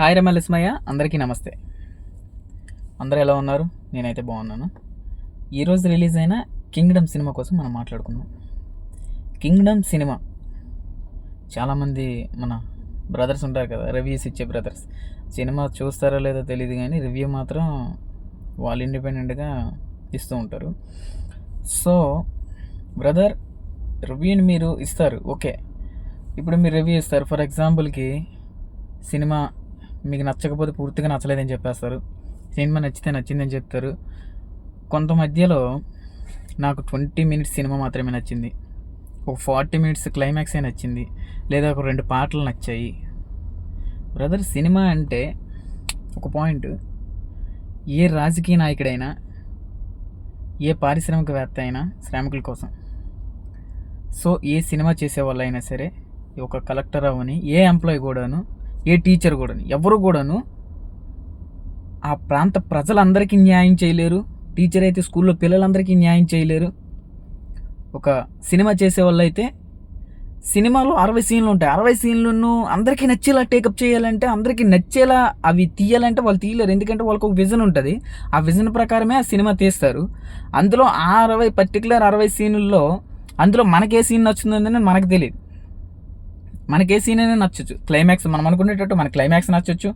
Hi రమలస్మయ్య అందరికీ నమస్తే. అందరూ ఎలా ఉన్నారు? నేనైతే బాగున్నాను. ఈరోజు రిలీజ్ అయిన కింగ్డమ్ సినిమా కోసం మనం మాట్లాడుకుందాం. Kingdom cinema. చాలామంది మన బ్రదర్స్ ఉంటారు కదా రివ్యూస్ ఇచ్చే బ్రదర్స్. సినిమా చూస్తారో లేదో తెలియదు కానీ రివ్యూ మాత్రం వాళ్ళు ఇండిపెండెంట్గా ఇస్తూ ఉంటారు. సో బ్రదర్ రివ్యూని మీరు ఇస్తారు. ఓకే. ఇప్పుడు మీరు రివ్యూ ఇస్తారు. ఫర్ ఎగ్జాంపుల్కి సినిమా మీకు నచ్చకపోతే పూర్తిగా నచ్చలేదని చెప్పేస్తారు. సినిమా నచ్చితే నచ్చిందని చెప్తారు. కొంత మధ్యలో నాకు ట్వంటీ మినిట్స్ సినిమా మాత్రమే నచ్చింది. ఒక ఫార్టీ మినిట్స్ క్లైమాక్సే నచ్చింది. లేదా ఒక రెండు పాటలు నచ్చాయి. బ్రదర్ సినిమా అంటే ఒక పాయింట్ ఏ రాజకీయ నాయకుడైనా ఏ పారిశ్రామికవేత్త అయినా శ్రామికుల కోసం. సో ఏ సినిమా చేసే వాళ్ళైనా సరే ఒక కలెక్టర్ అవని ఏ ఎంప్లాయీ కూడాను ఏ టీచర్ కూడాను ఎవరు కూడాను ఆ ప్రాంత ప్రజలందరికీ న్యాయం చేయలేరు. టీచర్ అయితే స్కూల్లో పిల్లలందరికీ న్యాయం చేయలేరు. ఒక సినిమా చేసే వాళ్ళు అయితే సినిమాలో అరవై సీన్లు ఉంటాయి. అరవై సీన్లను అందరికీ నచ్చేలా టేకప్ చేయాలంటే అందరికీ నచ్చేలా అవి తీయాలంటే వాళ్ళు తీయలేరు. ఎందుకంటే వాళ్ళకి ఒక విజన్ ఉంటుంది. ఆ విజన్ ప్రకారమే ఆ సినిమా తీస్తారు. అందులో ఆ అరవై పర్టికులర్ అరవై సీన్లలో అందులో మనకే సీన్ నచ్చుతుందని మనకు తెలియదు. మనకే సీన్ అయినా నచ్చచ్చు. క్లైమాక్స్ మనం అనుకునేటట్టు మన క్లైమాక్స్ నచ్చొచ్చు.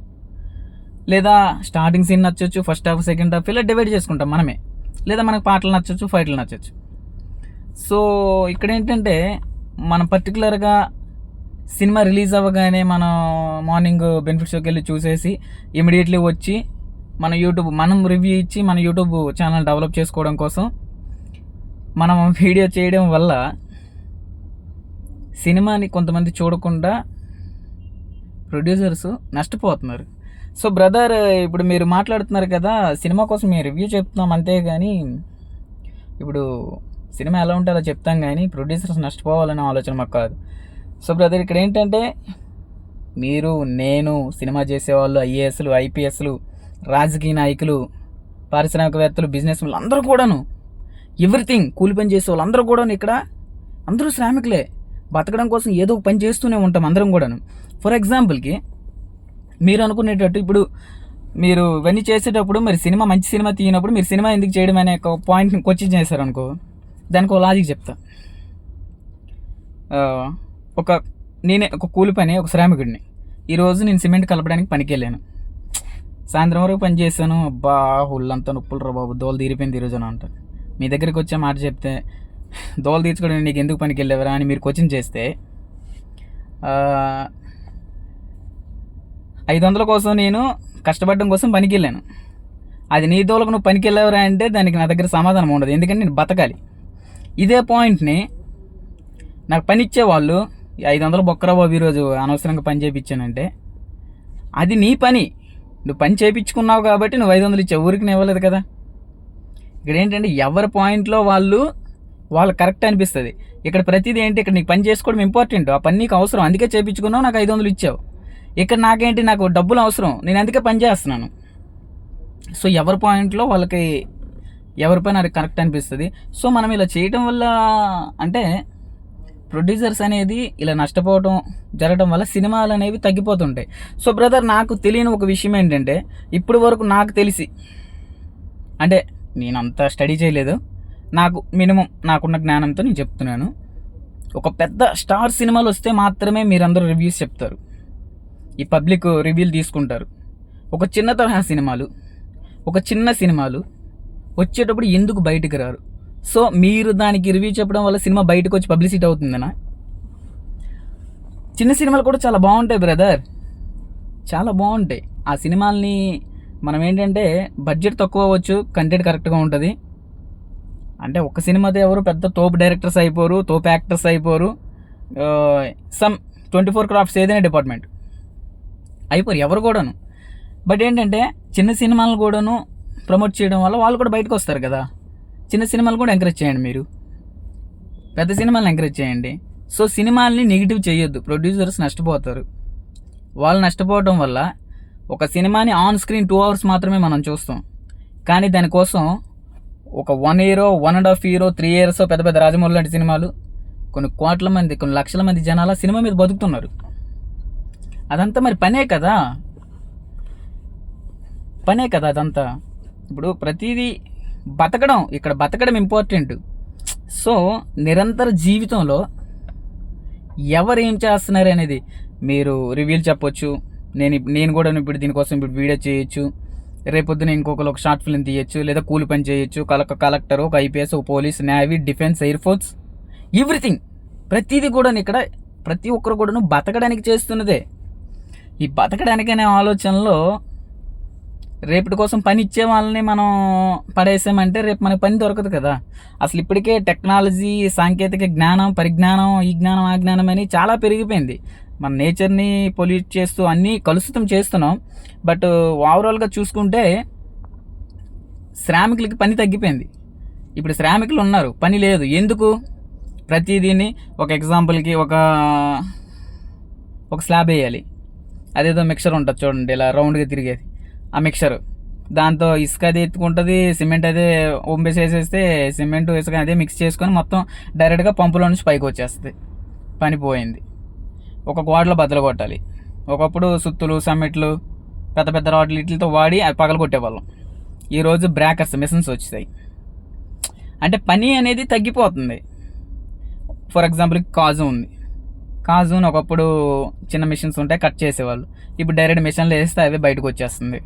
లేదా స్టార్టింగ్ సీన్ నచ్చొచ్చు ఫస్ట్ హాఫ్ సెకండ్ హాఫ్ ఇలా డివైడ్ చేసుకుంటాం మనమే. లేదా మనకు పాటలు నచ్చొచ్చు ఫైట్లు నచ్చొచ్చు. సో ఇక్కడ ఏంటంటే మనం పర్టికులర్గా సినిమా రిలీజ్ అవ్వగానే మనం మార్నింగ్ బెనిఫిట్ షోకి వెళ్ళి చూసేసి ఇమీడియట్లీ వచ్చి మన యూట్యూబ్ మనం రివ్యూ ఇచ్చి మన యూట్యూబ్ ఛానల్ డెవలప్ చేసుకోవడం కోసం మనం వీడియో చేయడం వల్ల సినిమాని కొంతమంది చూడకుండా ప్రొడ్యూసర్స్ నష్టపోతున్నారు. సో బ్రదర్ ఇప్పుడు మీరు మాట్లాడుతున్నారు కదా సినిమా కోసం మేము రివ్యూ చెప్తున్నాం అంతే కానీ ఇప్పుడు సినిమా ఎలా ఉంటే అలా చెప్తాం కానీ ప్రొడ్యూసర్స్ నష్టపోవాలనే ఆలోచన మాకు కాదు. సో బ్రదర్ ఇక్కడ ఏంటంటే మీరు నేను సినిమా చేసేవాళ్ళు ఐఏఎస్లు ఐపీఎస్లు రాజకీయ నాయకులు పారిశ్రామికవేత్తలు బిజినెస్ అందరూ కూడాను ఎవ్రీథింగ్ కూలి పని చేసే వాళ్ళు అందరూ కూడాను ఇక్కడ అందరూ శ్రామికులే. బతకడం కోసం ఏదో ఒక పని చేస్తూనే ఉంటాం అందరం కూడాను. ఫర్ ఎగ్జాంపుల్కి మీరు అనుకునేటట్టు ఇప్పుడు మీరు ఇవన్నీ చేసేటప్పుడు మరి సినిమా మంచి సినిమా తీయనప్పుడు మీరు సినిమా ఎందుకు చేయడం అనే ఒక పాయింట్ని క్వశ్చన్ చేశారు అనుకో దానికి ఒక లాజిక్ చెప్తా. ఒక నేనే ఒక కూలి పని ఒక శ్రామికుడిని. ఈరోజు నేను సిమెంట్ కలపడానికి పనికి వెళ్ళాను సాయంత్రం వరకు పని చేశాను. అబ్బా ఒళ్ళంతా నొప్పులు రా బాబు దోలు తీరిపోయింది ఈరోజు అని అంటాను మీ దగ్గరికి వచ్చే మాట చెప్తే దోలు తీర్చుకోవడానికి నీకు ఎందుకు పనికి వెళ్ళేవరా అని మీరు క్వశ్చన్ చేస్తే ఐదు వందల కోసం నేను కష్టపడడం కోసం పనికి వెళ్ళాను. అది నీ దోలకు నువ్వు పనికి వెళ్ళావురా అంటే దానికి నా దగ్గర సమాధానం ఉండదు. ఎందుకంటే నేను బతకాలి. ఇదే పాయింట్ని నాకు పని ఇచ్చేవాళ్ళు ఐదు వందలు బొక్కరా బాబు ఈరోజు అనవసరంగా పని చేయించానంటే అది నీ పని. నువ్వు పని చేయించుకున్నావు కాబట్టి నువ్వు ఐదు వందలు ఇచ్చే ఊరికి ఇవ్వలేదు కదా. ఇక్కడ ఏంటంటే ఎవరి పాయింట్లో వాళ్ళు వాళ్ళు కరెక్ట్ అనిపిస్తుంది. ఇక్కడ ప్రతిదీ ఏంటి? ఇక్కడ నీకు పని చేసుకోవడం ఇంపార్టెంట్ ఆ పని నీకు అవసరం. అందుకే చేయించుకున్నావు నాకు ఐదు వందలు ఇచ్చావు. ఇక్కడ నాకేంటి? నాకు డబ్బులు అవసరం. నేను అందుకే పని చేస్తున్నాను. సో ఎవరి పాయింట్లో వాళ్ళకి ఎవరి పైన అది కరెక్ట్ అనిపిస్తుంది. సో మనం ఇలా చేయటం వల్ల అంటే ప్రొడ్యూసర్స్ అనేది ఇలా నష్టపోవడం జరగడం వల్ల సినిమాలు అనేవి తగ్గిపోతుంటాయి. సో బ్రదర్ నాకు తెలియని ఒక విషయం ఏంటంటే ఇప్పటి వరకు నాకు తెలిసి అంటే నేను అంత స్టడీ చేయలేదు. నాకు మినిమం నాకున్న జ్ఞానంతో నేను చెప్తున్నాను. ఒక పెద్ద స్టార్ సినిమాలు వస్తే మాత్రమే మీరందరూ రివ్యూస్ చెప్తారు. ఈ పబ్లిక్ రివ్యూలు తీసుకుంటారు. ఒక చిన్న తరహా సినిమాలు ఒక చిన్న సినిమాలు వచ్చేటప్పుడు ఎందుకు బయటకు రారు? సో మీరు దానికి రివ్యూ చెప్పడం వల్ల సినిమా బయటకు వచ్చి పబ్లిసిటీ అవుతుందనా? చిన్న సినిమాలు కూడా చాలా బాగుంటాయి బ్రదర్. చాలా బాగుంటాయి. ఆ సినిమాల్ని మనం ఏంటంటే బడ్జెట్ తక్కువ అవ్వచ్చు కంటెంట్ కరెక్ట్గా ఉంటుంది. అంటే ఒక సినిమాతో ఎవరు పెద్ద తోపు డైరెక్టర్స్ అయిపోరు తోపు యాక్టర్స్ అయిపోరు. సమ్ ట్వంటీ ఫోర్ క్రాఫ్ట్స్ ఏదైనా డిపార్ట్మెంట్ అయిపోరు ఎవరు కూడాను. బట్ ఏంటంటే చిన్న సినిమాలను కూడాను ప్రమోట్ చేయడం వల్ల వాళ్ళు కూడా బయటకు వస్తారు కదా. చిన్న సినిమాలు కూడా ఎంకరేజ్ చేయండి మీరు. పెద్ద సినిమాలను ఎంకరేజ్ చేయండి. సో సినిమాల్ని నెగిటివ్ చేయొద్దు. ప్రొడ్యూసర్స్ నష్టపోతారు. వాళ్ళు నష్టపోవడం వల్ల ఒక సినిమాని ఆన్ స్క్రీన్ టూ అవర్స్ మాత్రమే మనం చూస్తాం. కానీ దానికోసం ఒక వన్ ఇయరో వన్ అండ్ హాఫ్ ఇయరో త్రీ ఇయర్స్ పెద్ద పెద్ద రాజమౌళి లాంటి సినిమాలు కొన్ని కోట్ల మంది కొన్ని లక్షల మంది జనాల సినిమా మీద బతుకుతున్నారు. అదంతా మరి పనే కదా? పనే కదా అదంతా? ఇప్పుడు ప్రతిదీ బతకడం ఇక్కడ బతకడం ఇంపార్టెంట్ సో నిరంతర జీవితంలో ఎవరు ఏం చేస్తున్నారు అనేది మీరు రివ్యూలు చెప్పొచ్చు. నేను నేను కూడా ఇప్పుడు దీనికోసం ఇప్పుడు వీడియో చేయొచ్చు. రేపొద్దున ఇంకొకరు ఒక షార్ట్ ఫిల్మ్ తీయచ్చు లేదా కూలి పని చేయొచ్చు. కలక కలెక్టర్ ఒక ఐపీఎస్ ఒక police navy defence air force everything. ప్రతిదీ కూడా ఇక్కడ ప్రతి ఒక్కరు కూడాను బతకడానికి చేస్తున్నదే. ఈ బతకడానికనే ఆలోచనలో రేపటి కోసం పని ఇచ్చే వాళ్ళని మనం పడేసామంటే రేపు మనకి పని దొరకదు కదా. అసలు ఇప్పటికే టెక్నాలజీ సాంకేతిక జ్ఞానం పరిజ్ఞానం ఈ జ్ఞానం ఆ జ్ఞానం అని చాలా పెరిగిపోయింది. మన నేచర్ని పొల్యూట్ చేస్తూ అన్నీ కలుషితం చేస్తున్నాం. బట్ ఓవరాల్గా చూసుకుంటే శ్రామికులకి పని తగ్గిపోయింది. ఇప్పుడు శ్రామికులు ఉన్నారు పని లేదు. ఎందుకు? ప్రతిదీని ఒక ఎగ్జాంపుల్కి ఒక ఒక స్లాబ్ వేయాలి. అదేదో మిక్సర్ ఉంటుంది చూడండి ఇలా రౌండ్గా తిరిగేది. ఆ మిక్సర్. దాంతో ఇసుక అది ఎత్తుకుంటుంది సిమెంట్ అదే ఒంబేసేసేస్తే సిమెంట్ ఇసుక అదే మిక్స్ చేసుకొని మొత్తం డైరెక్ట్గా పంపులో నుంచి పైకి వచ్చేస్తుంది. పని పోయింది. ఒక గోడలో బద్దలు కొట్టాలి. ఒకప్పుడు సుత్తులు సమ్మెట్లు పెద్ద పెద్ద రాడ్లు వీటితో వాడి అవి పగలు కొట్టేవాళ్ళం. ఈరోజు బ్రేకర్స్ మిషన్స్ వచ్చాయి అంటే పని అనేది తగ్గిపోతుంది. ఫర్ ఎగ్జాంపుల్ కాజు ఉంది. కాజుని ఒకప్పుడు చిన్న మిషన్స్ ఉంటాయి కట్ చేసేవాళ్ళు. ఇప్పుడు డైరెక్ట్ మిషన్లు వేస్తే అవే బయటకు వచ్చేస్తుంది.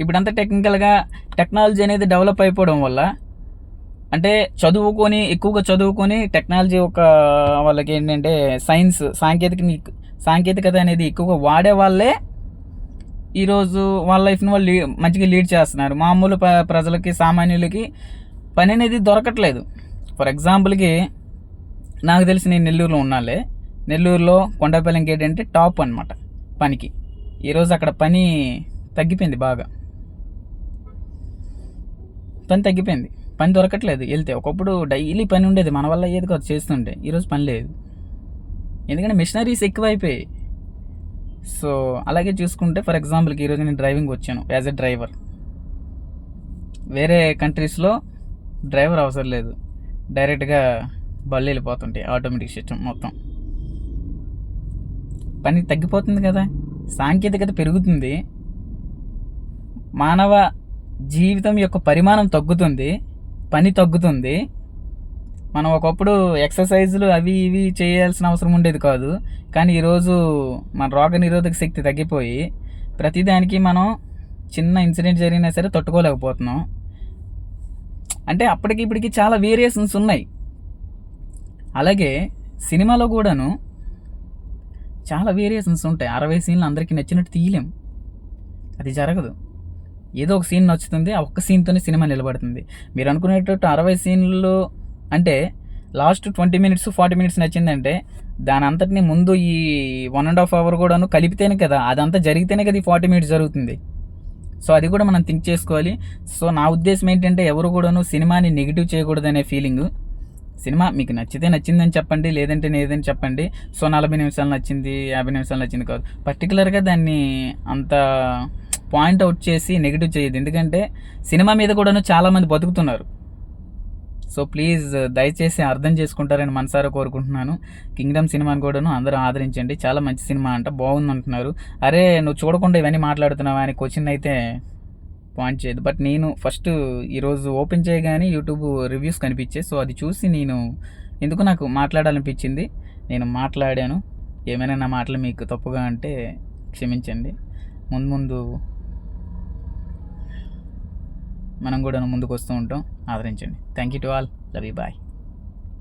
ఇప్పుడంతా టెక్నికల్గా టెక్నాలజీ అనేది డెవలప్ అయిపోవడం వల్ల అంటే చదువుకొని ఎక్కువగా చదువుకొని టెక్నాలజీ ఒక వాళ్ళకి ఏంటంటే సైన్స్ సాంకేతిక సాంకేతికత అనేది ఎక్కువగా వాడే వాళ్ళే ఈరోజు వాళ్ళ లైఫ్ని వాళ్ళు మంచిగా లీడ్ చేస్తున్నారు. మామూలు ప ప్రజలకి సామాన్యులకి పని అనేది దొరకట్లేదు. ఫర్ ఎగ్జాంపుల్కి నాకు తెలిసి నేను నెల్లూరులో ఉన్నాలే. నెల్లూరులో కొండపల్లి ఏంటంటే టాప్ అనమాట పనికి. ఈరోజు అక్కడ పని తగ్గిపోయింది బాగా. పని తగ్గిపోయింది. పని దొరకట్లేదు. వెళ్తే ఒకప్పుడు డైలీ పని ఉండేది. మన వల్ల అయ్యేది కాదు చేస్తుంటే. ఈరోజు పని లేదు. ఎందుకంటే మిషనరీస్ ఎక్కువైపోయాయి. సో అలాగే చూసుకుంటే ఫర్ ఎగ్జాంపుల్కి ఈరోజు నేను డ్రైవింగ్ వచ్చాను యాజ్ ఎ డ్రైవర్. వేరే కంట్రీస్లో డ్రైవర్ అవసరం లేదు. డైరెక్ట్గా బళ్ళు వెళ్ళిపోతుంటాయి ఆటోమేటిక్ సిస్టమ్ మొత్తం. పని తగ్గిపోతుంది కదా. సాంకేతికత పెరుగుతుంది. మానవ జీవితం యొక్క పరిమాణం తగ్గుతుంది. పని తగ్గుతుంది. మనం ఒకప్పుడు ఎక్సర్సైజులు అవి ఇవి చేయాల్సిన అవసరం ఉండేది కాదు. కానీ ఈరోజు మన రోగ నిరోధక శక్తి తగ్గిపోయి ప్రతిదానికి మనం చిన్న ఇన్సిడెంట్ జరిగినా సరే తట్టుకోలేకపోతున్నాం. అంటే అప్పటికి ఇప్పటికి చాలా వేరియేషన్స్ ఉన్నాయి. అలాగే సినిమాలో కూడాను చాలా వేరియేషన్స్ ఉంటాయి. అరవై సీన్లు అందరికీ నచ్చినట్టు తీయలేం. అది జరగదు. ఏదో ఒక సీన్ నచ్చుతుంది ఆ ఒక్క సీన్తోనే సినిమా నిలబడుతుంది. మీరు అనుకునేటట్టు అరవై సీన్లు అంటే last twenty minutes forty minutes నచ్చిందంటే దాని అంతటిని ముందు ఈ వన్ అండ్ హాఫ్ అవర్ కూడాను కలిపితేనే కదా అదంతా జరిగితేనే కదా ఈ ఫార్టీ మినిట్స్ జరుగుతుంది. సో అది కూడా మనం థింక్ చేసుకోవాలి. సో నా ఉద్దేశం ఏంటంటే ఎవరు కూడాను సినిమాని నెగిటివ్ చేయకూడదనే ఫీలింగ్ సినిమా మీకు నచ్చితే నచ్చిందని చెప్పండి లేదంటే లేదని చెప్పండి. సో నలభై నిమిషాలు నచ్చింది యాభై నిమిషాలు నచ్చింది కాదు. పర్టికులర్గా దాన్ని అంత పాయింట్ అవుట్ చేసి నెగిటివ్ చేయదు ఎందుకంటే సినిమా మీద కూడాను చాలామంది బతుకుతున్నారు. సో ప్లీజ్ దయచేసి అర్థం చేసుకుంటారని మనసారా కోరుకుంటున్నాను. కింగ్డమ్ సినిమాని కూడాను అందరూ ఆదరించండి. చాలా మంచి సినిమా అంట. బాగుంది అంటున్నారు అరే నువ్వు చూడకుండా ఇవన్నీ మాట్లాడుతున్నావా? అని క్వశ్చన్ అయితే పాయింట్ చేయదు. బట్ నేను ఫస్ట్ ఈరోజు ఓపెన్ చేయగానే యూట్యూబ్ రివ్యూస్ కనిపించాయి. సో అది చూసి నేను ఎందుకు నాకు మాట్లాడాలనిపించింది నేను మాట్లాడాను. ఏమైనా నా మాటలు మీకు తప్పుగా అంటే క్షమించండి. ముందు ముందు మనం కూడా ముందుకు వస్తూ ఉంటాం. ఆదరించండి. Thank you to all love you bye